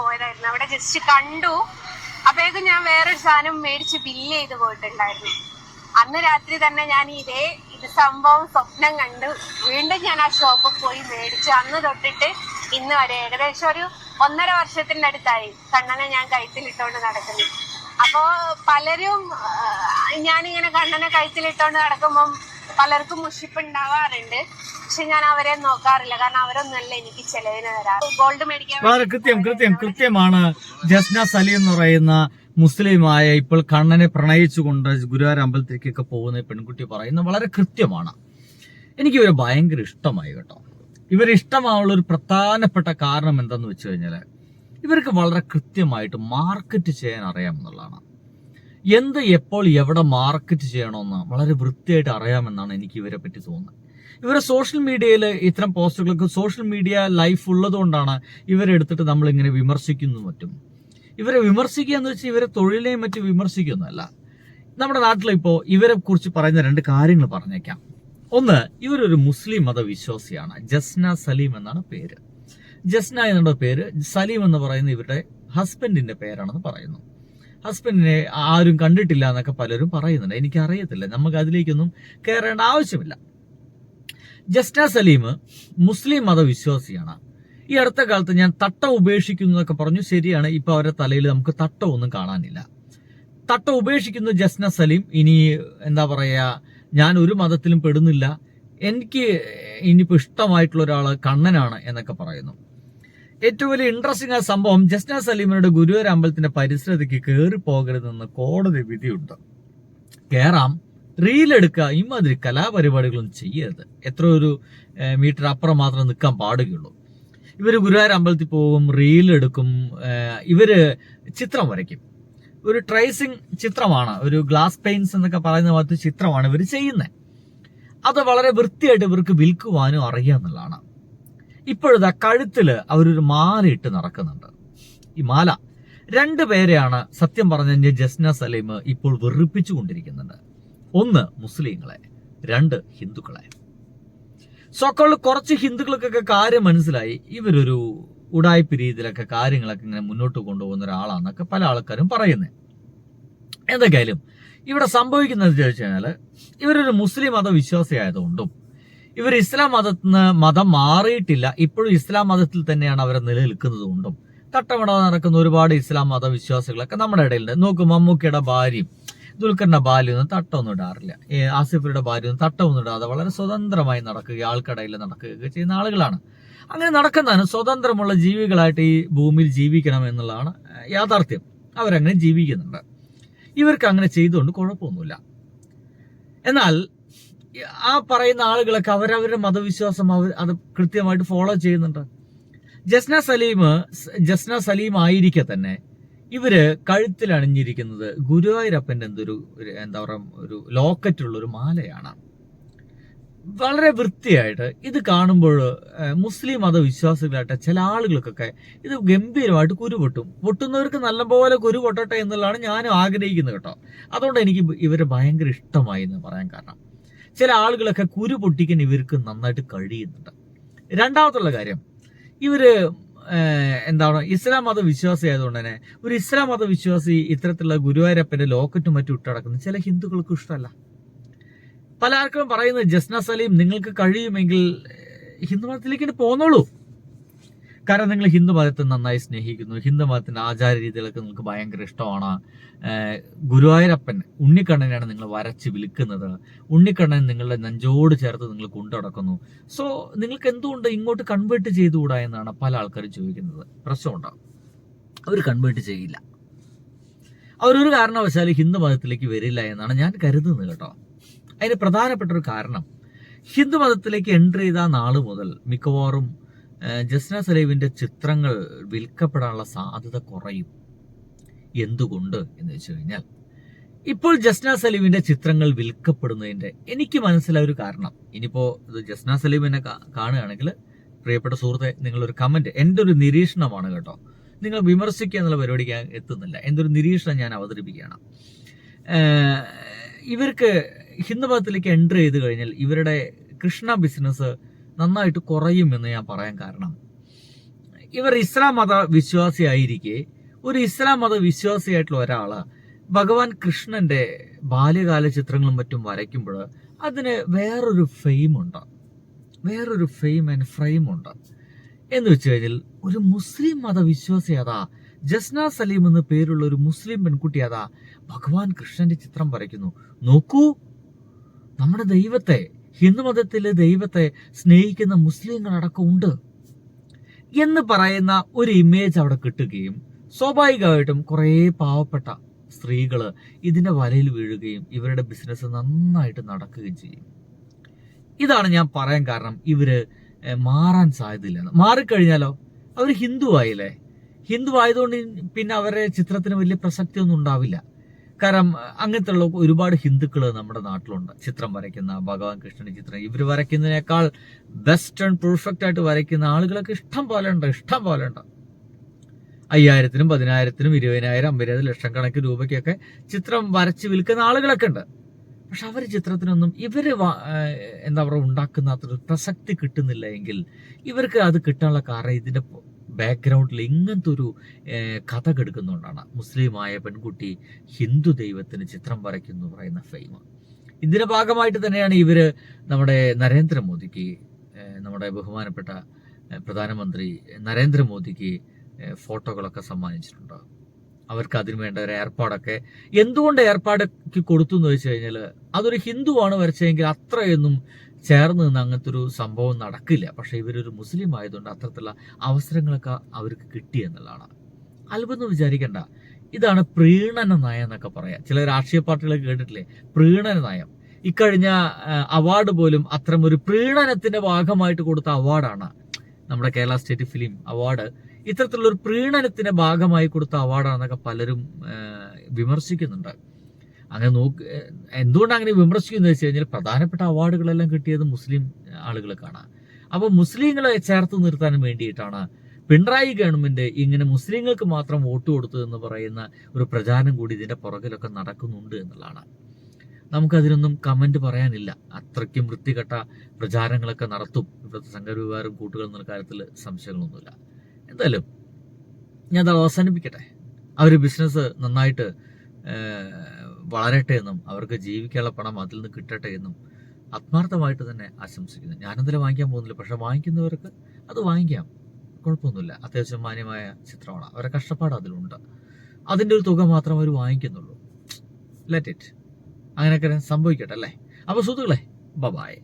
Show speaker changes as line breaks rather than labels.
പോയതായിരുന്നു. അവിടെ ജസ്റ്റ് കണ്ടു. അപ്പോഴേക്കും ഞാൻ വേറൊരു സാധനം മേടിച്ച് ബില്ല് ചെയ്ത് പോയിട്ടുണ്ടായിരുന്നു. അന്ന് രാത്രി തന്നെ ഞാൻ ഇതേ ഇത് സംഭവം സ്വപ്നം കണ്ടു. വീണ്ടും ഞാൻ ആ ഷോപ്പിൽ പോയി മേടിച്ചു. അന്ന് തൊട്ടിട്ട് ഇന്ന് വരെ ഏകദേശം ഒരു ഒന്നര വർഷത്തിന്റെ അടുത്തായി കണ്ണനെ ഞാൻ കഴുത്തിലിട്ടോണ്ട് നടക്കുന്നു. അപ്പോൾ പലരും ഞാനിങ്ങനെ കണ്ണനെ കഴുത്തിലിട്ടോണ്ട് നടക്കുമ്പം പലർക്കും മുഷിപ്പ് ഉണ്ടാവാറുണ്ട് പക്ഷെ ഞാൻ അവരെ നോക്കാറില്ല. കാരണം അവരൊന്നല്ല എനിക്ക് ചെലവിന് തരാറ്. ഗോൾഡ് മേടിക്കാൻ
വളരെ കൃത്യം കൃത്യം കൃത്യമാണ്. ജസ്ന സലി എന്ന് പറയുന്ന മുസ്ലിമായ ഇപ്പോൾ കണ്ണനെ പ്രണയിച്ചുകൊണ്ട് ഗുരുവായൂർ അമ്പലത്തിലേക്കൊക്കെ പോകുന്ന പെൺകുട്ടി പറയുന്നത് വളരെ കൃത്യമാണ്. എനിക്ക് ഇവരെ ഭയങ്കര ഇഷ്ടമായി കേട്ടോ. ഇവരിഷ്ടമാവുള്ള ഒരു പ്രധാനപ്പെട്ട കാരണം എന്താന്ന് വെച്ച് കഴിഞ്ഞാൽ ഇവർക്ക് വളരെ കൃത്യമായിട്ട് മാർക്കറ്റ് ചെയ്യാൻ അറിയാമെന്നുള്ളതാണ് എന്ത് എപ്പോൾ എവിടെ മാർക്കറ്റ് ചെയ്യണമെന്ന് വളരെ വൃത്തിയായിട്ട് അറിയാമെന്നാണ് എനിക്ക് ഇവരെ പറ്റി തോന്നുന്നത്. ഇവരെ സോഷ്യൽ മീഡിയയിൽ ഇത്തരം പോസ്റ്റുകൾക്ക് സോഷ്യൽ മീഡിയ ലൈഫ് ഉള്ളതുകൊണ്ടാണ് ഇവരെ എടുത്തിട്ട് നമ്മൾ ഇങ്ങനെ വിമർശിക്കുന്നു മറ്റും. ഇവരെ വിമർശിക്കുക എന്ന് വെച്ചാൽ ഇവരെ തൊഴിലിനെയും മറ്റും വിമർശിക്കുന്നതല്ല. നമ്മുടെ നാട്ടിലിപ്പോൾ ഇവരെ കുറിച്ച് പറയുന്ന രണ്ട് കാര്യങ്ങൾ പറഞ്ഞേക്കാം. ഒന്ന് ഇവരൊരു മുസ്ലിം മതവിശ്വാസിയാണ്. ജസ്ന സലീം എന്നാണ് പേര്. ജസ്ന എന്നുള്ള പേര് സലീം എന്ന് പറയുന്ന ഇവരുടെ ഹസ്ബൻഡിന്റെ പേരാണെന്ന് പറയുന്നു. ഹസ്ബൻഡിനെ ആരും കണ്ടിട്ടില്ല എന്നൊക്കെ പലരും പറയുന്നുണ്ട്. എനിക്ക് അറിയത്തില്ല നമുക്ക് അതിലേക്കൊന്നും കയറേണ്ട ആവശ്യമില്ല. ജസ്ന സലീം മുസ്ലിം മതവിശ്വാസിയാണ്. ഈ അടുത്ത കാലത്ത് ഞാൻ തട്ട ഉപേക്ഷിക്കുന്നു എന്നൊക്കെ പറഞ്ഞു ശരിയാണ്. ഇപ്പൊ അവരുടെ തലയിൽ നമുക്ക് തട്ട ഒന്നും കാണാനില്ല. തട്ട ഉപേക്ഷിക്കുന്ന ജസ്ന സലീം. ഇനി എന്താ പറയാ ഞാൻ ഒരു മതത്തിലും പെടുന്നില്ല. എനിക്ക് ഇനിയിപ്പോ ഇഷ്ടമായിട്ടുള്ള ഒരാൾ കണ്ണനാണ് എന്നൊക്കെ പറയുന്നു. ഏറ്റവും വലിയ ഇൻട്രസ്റ്റിംഗ് ആയ സംഭവം ജസ്ന സലീമിനോട് ഗുരുവായൂർ അമ്പലത്തിന്റെ പരിസരത്തേക്ക് കയറി പോകരുതെന്ന് കോടതി വിധിയുണ്ട്. കയറാം റീലെടുക്കുക ഇമാതിരി കലാപരിപാടികളും ചെയ്യരുത്. എത്ര ഒരു മീറ്റർ അപ്പുറം മാത്രം നിൽക്കാൻ പാടുകയുള്ളൂ. ഇവർ ഗുരുവായൂർ അമ്പലത്തിൽ പോകും റീലെടുക്കും ഇവർ ചിത്രം വരയ്ക്കും. ഒരു ട്രേസിങ് ചിത്രമാണ് ഒരു ഗ്ലാസ് പെയിൻസ് എന്നൊക്കെ പറയുന്ന പോലത്തെ ചിത്രമാണ് ഇവർ ചെയ്യുന്നത് അത് വളരെ വൃത്തിയായിട്ട് ഇവർക്ക് വിൽക്കുവാനും അറിയാന്നുള്ളതാണ് ഇപ്പോഴത്തെ കഴുത്തിൽ അവരൊരു മാല ഇട്ട് നടക്കുന്നുണ്ട്. ഈ മാല. രണ്ടു പേരെയാണ് സത്യം പറഞ്ഞ ജസ്ന സലീം ഇപ്പോൾ വെറുപ്പിച്ചു കൊണ്ടിരിക്കുന്നുണ്ട് ഒന്ന് മുസ്ലിങ്ങളെ രണ്ട് ഹിന്ദുക്കളെ. സോക്കോളിൽ കുറച്ച് ഹിന്ദുക്കൾക്കൊക്കെ കാര്യം മനസ്സിലായി. ഇവരൊരു ഉടായ്പ രീതിയിലൊക്കെ കാര്യങ്ങളൊക്കെ ഇങ്ങനെ മുന്നോട്ട് കൊണ്ടുപോകുന്ന ഒരാളാണെന്നൊക്കെ പല ആൾക്കാരും പറയുന്നത് എന്തൊക്കെയായാലും ഇവിടെ സംഭവിക്കുന്നത് ചോദിച്ചു കഴിഞ്ഞാൽ ഇവരൊരു മുസ്ലിം മത വിശ്വാസിയായതുകൊണ്ടും ഇവർ ഇസ്ലാം മതത്തിൽ നിന്ന് മതം മാറിയിട്ടില്ല. ഇപ്പോഴും ഇസ്ലാം മതത്തിൽ തന്നെയാണ് അവർ നിലനിൽക്കുന്നത് കൊണ്ടും. നടക്കുന്ന ഒരുപാട് ഇസ്ലാം മത വിശ്വാസികളൊക്കെ നമ്മുടെ ഇടയിലുണ്ട് നോക്കും മമ്മൂക്കയുടെ ഭാര്യയും ദുൽഖറിന്റെ ഭാര്യയൊന്നും തട്ടമൊന്നും ഇടാറില്ല. ആസിഫിയുടെ ഭാര്യയൊന്നും തട്ടമൊന്നും ഇടാതെ വളരെ സ്വതന്ത്രമായി നടക്കുക ആൾക്കടയിൽ നടക്കുകയൊക്കെ ചെയ്യുന്ന ആളുകളാണ്. അങ്ങനെ നടക്കുന്നതാണ് സ്വതന്ത്രമുള്ള ജീവികളായിട്ട് ഈ ഭൂമിയിൽ ജീവിക്കണം എന്നുള്ളതാണ് യാഥാർത്ഥ്യം. അവരങ്ങനെ ജീവിക്കുന്നുണ്ട്. ഇവർക്ക് അങ്ങനെ ചെയ്തുകൊണ്ട് കുഴപ്പമൊന്നുമില്ല. എന്നാൽ ആ പറയുന്ന ആളുകളൊക്കെ അവരവരുടെ മതവിശ്വാസം അവർ അത് കൃത്യമായിട്ട് ഫോളോ ചെയ്യുന്നുണ്ട്. ജസ്ന സലീം ജസ്ന സലീം ആയിരിക്കെ തന്നെ ഇവർ കഴുത്തിൽ അണിഞ്ഞിരിക്കുന്നത് ഗുരുവായൂരപ്പന്റെ എന്തൊരു എന്താ പറയുക ഒരു ലോക്കറ്റുള്ള ഒരു മാലയാണ്. വളരെ വൃത്തിയായിട്ട് ഇത് കാണുമ്പോൾ മുസ്ലിം മതവിശ്വാസികളായിട്ട് ചില ആളുകൾക്കൊക്കെ ഇത് ഗംഭീരമായിട്ട് കുരു പൊട്ടും പൊട്ടുന്നവർക്ക് നല്ലപോലെ കുരു പൊട്ടട്ടെ എന്നുള്ളതാണ് ഞാനും ആഗ്രഹിക്കുന്നത് കേട്ടോ. അതുകൊണ്ട് എനിക്ക് ഇവരെ ഭയങ്കര ഇഷ്ടമായി എന്ന് പറയാൻ കാരണം. ചില ആളുകളൊക്കെ കുരു പൊട്ടിക്കാൻ ഇവർക്ക് നന്നായിട്ട് കഴിയുന്നുണ്ട്. രണ്ടാമത്തുള്ള കാര്യം ഇവർ എന്താണ് ഇസ്ലാം മത വിശ്വാസി ആയതുകൊണ്ട് തന്നെ ഒരു ഇസ്ലാം മത വിശ്വാസി ഇത്തരത്തിലുള്ള ഗുരുവായൂരപ്പന്റെ ലോക്കറ്റും മറ്റും ഇട്ടടക്കുന്നത് ചില ഹിന്ദുക്കൾക്ക് ഇഷ്ടമല്ല. പലർക്കും പറയുന്നത് ജസ്ന സലീം നിങ്ങൾക്ക് കഴിയുമെങ്കിൽ ഹിന്ദു മതത്തിലേക്ക് പോന്നോളൂ. കാരണം നിങ്ങൾ ഹിന്ദു മതത്തെ നന്നായി സ്നേഹിക്കുന്നു. ഹിന്ദു മതത്തിന്റെ ആചാര രീതികളൊക്കെ നിങ്ങൾക്ക് ഭയങ്കര ഇഷ്ടമാണ്. ഗുരുവായൂരപ്പൻ ഉണ്ണിക്കണ്ണനെയാണ് നിങ്ങൾ വരച്ച് വിൽക്കുന്നത്. ഉണ്ണിക്കണ്ണൻ നിങ്ങളുടെ നെഞ്ചോട് ചേർത്ത് നിങ്ങൾ കൊണ്ടുനടക്കുന്നു സോ നിങ്ങൾക്ക് എന്തുകൊണ്ട് ഇങ്ങോട്ട് കൺവേർട്ട് ചെയ്തുകൂടാ എന്നാണ് പല ആൾക്കാരും ചോദിക്കുന്നത്. പ്രശ്നമുണ്ടാവും അവർ കൺവേർട്ട് ചെയ്യില്ല. അവരൊരു കാരണവശാലും ഹിന്ദു മതത്തിലേക്ക് വരില്ല എന്നാണ് ഞാൻ കരുതുന്നത് കേട്ടോ. അതിന് പ്രധാനപ്പെട്ട ഒരു കാരണം ഹിന്ദു മതത്തിലേക്ക് എൻട്രി ചെയ്ത നാൾ മുതൽ മിക്കവാറും ജസ്ന സലീമിന്റെ ചിത്രങ്ങൾ വിൽക്കപ്പെടാനുള്ള സാധ്യത കുറയും. എന്തുകൊണ്ട് എന്ന് വെച്ച് കഴിഞ്ഞാൽ ഇപ്പോൾ ജസ്ന സലീമിന്റെ ചിത്രങ്ങൾ വിൽക്കപ്പെടുന്നതിന്റെ എനിക്ക് മനസ്സിലായ ഒരു കാരണം. ഇനിയിപ്പോ ഇത് ജസ്ന സലീമിനെ കാണുകയാണെങ്കിൽ പ്രിയപ്പെട്ട സുഹൃത്തെ നിങ്ങളൊരു കമന്റ് എന്റെ ഒരു നിരീക്ഷണമാണ് കേട്ടോ. നിങ്ങൾ വിമർശിക്കുക എന്നുള്ള പരിപാടിക്ക് എത്തുന്നില്ല. എന്റെ ഒരു നിരീക്ഷണം ഞാൻ അവതരിപ്പിക്കുകയാണ്. ഇവർക്ക് ഹിന്ദുമതത്തിലേക്ക് എൻട്രി ചെയ്ത് കഴിഞ്ഞാൽ ഇവരുടെ കൃഷ്ണ ബിസിനസ് നന്നായിട്ട് കുറയുമെന്ന് ഞാൻ പറയാൻ കാരണം. ഇവർ ഇസ്ലാം മത വിശ്വാസിയായിരിക്കെ ഒരു ഇസ്ലാം മത വിശ്വാസിയായിട്ടുള്ള ഒരാൾ ഭഗവാൻ കൃഷ്ണന്റെ ബാല്യകാല ചിത്രങ്ങളും മറ്റും വരയ്ക്കുമ്പോൾ അതിന് വേറൊരു ഫെയിം ഉണ്ട്. വേറൊരു ഫെയിം ആൻഡ് ഫ്രെയിം ഉണ്ട്. എന്ന് വെച്ച് കഴിഞ്ഞാൽ ഒരു മുസ്ലിം മതവിശ്വാസി അതാ ജസ്ന സലീം എന്ന പേരുള്ള ഒരു മുസ്ലിം പെൺകുട്ടി അതാ ഭഗവാൻ കൃഷ്ണന്റെ ചിത്രം വരയ്ക്കുന്നു. നോക്കൂ നമ്മുടെ ദൈവത്തെ ഹിന്ദു മതത്തിലെ ദൈവത്തെ സ്നേഹിക്കുന്ന മുസ്ലിങ്ങളടക്കം ഉണ്ട് എന്ന് പറയുന്ന ഒരു ഇമേജ് അവിടെ കിട്ടുകയും സ്വാഭാവികമായിട്ടും കുറേ പാവപ്പെട്ട സ്ത്രീകൾ ഇതിന്റെ വലയിൽ വീഴുകയും ഇവരുടെ ബിസിനസ് നന്നായിട്ട് നടക്കുകയും ചെയ്യും. ഇതാണ് ഞാൻ പറയാൻ കാരണം ഇവർ മാറാൻ സാധ്യതയില്ല മാറിക്കഴിഞ്ഞാലോ? അവർ ഹിന്ദു ആയില്ലേ ഹിന്ദു ആയതുകൊണ്ട് പിന്നെ അവരുടെ ചിത്രത്തിന് വലിയ പ്രസക്തി ഒന്നും ഉണ്ടാവില്ല. കാരണം അങ്ങനത്തെ ഉള്ള ഒരുപാട് ഹിന്ദുക്കൾ നമ്മുടെ നാട്ടിലുണ്ട്. ചിത്രം വരയ്ക്കുന്ന ഭഗവാൻ കൃഷ്ണന്റെ ചിത്രം. ഇവർ വരയ്ക്കുന്നതിനേക്കാൾ ബെസ്റ്റ് ആൻഡ് പെർഫെക്റ്റ് ആയിട്ട് വരയ്ക്കുന്ന ആളുകളൊക്കെ ഇഷ്ടം പോലെ ഉണ്ട് ഇഷ്ടം പോലെ ഉണ്ട്. അയ്യായിരത്തിനും പതിനായിരത്തിനും ഇരുപതിനായിരം അമ്പതിനായിരം ലക്ഷം കണക്കിന് രൂപയ്ക്കൊക്കെ ചിത്രം വരച്ച് വിൽക്കുന്ന ആളുകളൊക്കെ ഉണ്ട്. പക്ഷെ അവർ ചിത്രത്തിനൊന്നും ഇവർ എന്താ പറയുക ഉണ്ടാക്കുന്ന അത്ര പ്രസക്തി കിട്ടുന്നില്ല എങ്കിൽ ഇവർക്ക് അത് കിട്ടാനുള്ള കാരണം ഇതിന്റെ ബാക്ക്ഗ്രൗണ്ടിൽ ഇങ്ങനത്തെ ഒരു കഥ കെടുക്കുന്നുകൊണ്ടാണ് മുസ്ലിമായ പെൺകുട്ടി ഹിന്ദു ദൈവത്തിന് ചിത്രം വരയ്ക്കുന്നു പറയുന്ന ഫെയിം ഇതിന്റെ ഭാഗമായിട്ട് തന്നെയാണ് ഇവർ നമ്മുടെ നരേന്ദ്രമോദിക്ക് നമ്മുടെ ബഹുമാനപ്പെട്ട പ്രധാനമന്ത്രി നരേന്ദ്രമോദിക്ക് ഫോട്ടോകളൊക്കെ സമ്മാനിച്ചിട്ടുണ്ട്. അവർക്ക് അതിനു വേണ്ട ഒരു ഏർപ്പാടൊക്കെ എന്തുകൊണ്ട് ഏർപ്പാടൊക്കെ കൊടുത്തു എന്ന് വെച്ച് കഴിഞ്ഞാൽ അതൊരു ഹിന്ദുവാണ് വരച്ചതെങ്കിൽ അത്രയൊന്നും ചേർന്ന് നിന്ന് അങ്ങനത്തെ ഒരു സംഭവം നടക്കില്ല. പക്ഷെ ഇവരൊരു മുസ്ലിം ആയതുകൊണ്ട് അത്തരത്തിലുള്ള അവസരങ്ങളൊക്കെ അവർക്ക് കിട്ടി എന്നുള്ളതാണ്. അത്ഭുതം വിചാരിക്കണ്ട. ഇതാണ് പ്രീണന നയം എന്നൊക്കെ പറയാം. ചില രാഷ്ട്രീയ പാർട്ടികളൊക്കെ കേട്ടിട്ടില്ലേ? പ്രീണന നയം. ഇക്കഴിഞ്ഞ അവാർഡ് പോലും അത്തരം ഒരു പ്രീണനത്തിന്റെ ഭാഗമായിട്ട് കൊടുത്ത അവാർഡാണ് നമ്മുടെ കേരള സ്റ്റേറ്റ് ഫിലിം അവാർഡ് ഇത്തരത്തിലുള്ള ഒരു പ്രീണനത്തിന്റെ ഭാഗമായി കൊടുത്ത അവാർഡാണെന്നൊക്കെ പലരും വിമർശിക്കുന്നുണ്ട്. അങ്ങനെ നോക്ക് എന്തുകൊണ്ട് അങ്ങനെ വിമർശിക്കുന്നു വെച്ച് കഴിഞ്ഞാൽ പ്രധാനപ്പെട്ട അവാർഡുകളെല്ലാം കിട്ടിയത് മുസ്ലിം ആളുകൾക്കാണ് അപ്പൊ മുസ്ലിങ്ങളെ ചേർത്ത് നിർത്താൻ വേണ്ടിയിട്ടാണ് പിണറായി ഗവൺമെന്റ് ഇങ്ങനെ മുസ്ലിങ്ങൾക്ക് മാത്രം വോട്ട് കൊടുത്തു എന്ന് പറയുന്ന ഒരു പ്രചാരണം കൂടി ഇതിന്റെ പുറകിലൊക്കെ നടക്കുന്നുണ്ട് എന്നുള്ളതാണ്. നമുക്കതിനൊന്നും കമന്റ് പറയാനില്ല. അത്രയ്ക്കും വൃത്തികെട്ട പ്രചാരങ്ങളൊക്കെ നടത്തും. ഇവിടുത്തെ സംഘപരിവാരും കൂട്ടുകൾ എന്ന കാര്യത്തിൽ സംശയങ്ങളൊന്നുമില്ല. എന്തായാലും ഞാൻ അത് അവസാനിപ്പിക്കട്ടെ. അവർ ബിസിനസ് നന്നായിട്ട് വളരട്ടെ എന്നും അവർക്ക് ജീവിക്കാനുള്ള പണം അതിൽ നിന്ന് കിട്ടട്ടെ എന്നും ആത്മാർത്ഥമായിട്ട് തന്നെ ആശംസിക്കുന്നു. ഞാനെന്തായാലും വാങ്ങിക്കാൻ പോകുന്നില്ല പക്ഷെ വാങ്ങിക്കുന്നവർക്ക് അത് വാങ്ങിക്കാം. കുഴപ്പമൊന്നുമില്ല. അത്യാവശ്യം മാന്യമായ ചിത്രമാണ്. അവരുടെ കഷ്ടപ്പാട് അതിലുണ്ട്. അതിന്റെ ഒരു തുക മാത്രം അവർ വാങ്ങിക്കുന്നുള്ളൂ. ലെറ്റ് ഇറ്റ് അങ്ങനെയൊക്കെ സംഭവിക്കട്ടെ അല്ലേ? അപ്പോൾ സുഹൃത്തുക്കളെ ബബായ്